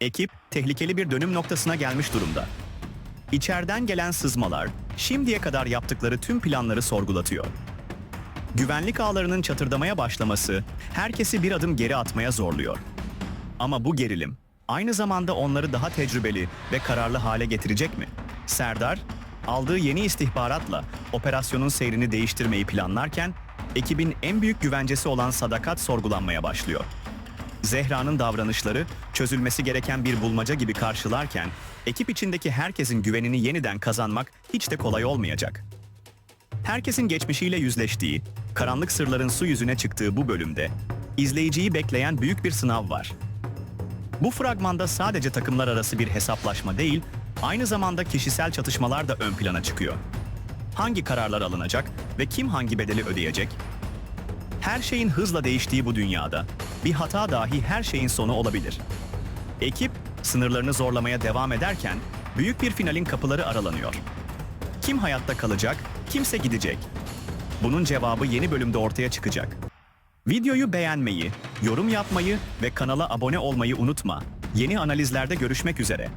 Ekip tehlikeli bir dönüm noktasına gelmiş durumda. İçeriden gelen sızmalar şimdiye kadar yaptıkları tüm planları sorgulatıyor. Güvenlik ağlarının çatırdamaya başlaması herkesi bir adım geri atmaya zorluyor. Ama bu gerilim aynı zamanda onları daha tecrübeli ve kararlı hale getirecek mi? Serdar, aldığı yeni istihbaratla operasyonun seyrini değiştirmeyi planlarken ekibin en büyük güvencesi olan sadakat sorgulanmaya başlıyor. Zehra'nın davranışları çözülmesi gereken bir bulmaca gibi karşılarken ekip içindeki herkesin güvenini yeniden kazanmak hiç de kolay olmayacak. Herkesin geçmişiyle yüzleştiği, karanlık sırların su yüzüne çıktığı bu bölümde izleyiciyi bekleyen büyük bir sınav var. Bu fragmanda sadece takımlar arası bir hesaplaşma değil, aynı zamanda kişisel çatışmalar da ön plana çıkıyor. Hangi kararlar alınacak ve kim hangi bedeli ödeyecek? Her şeyin hızla değiştiği bu dünyada bir hata dahi her şeyin sonu olabilir. Ekip sınırlarını zorlamaya devam ederken büyük bir finalin kapıları aralanıyor. Kim hayatta kalacak, kimse gidecek. Bunun cevabı yeni bölümde ortaya çıkacak. Videoyu beğenmeyi, yorum yapmayı ve kanala abone olmayı unutma. Yeni analizlerde görüşmek üzere.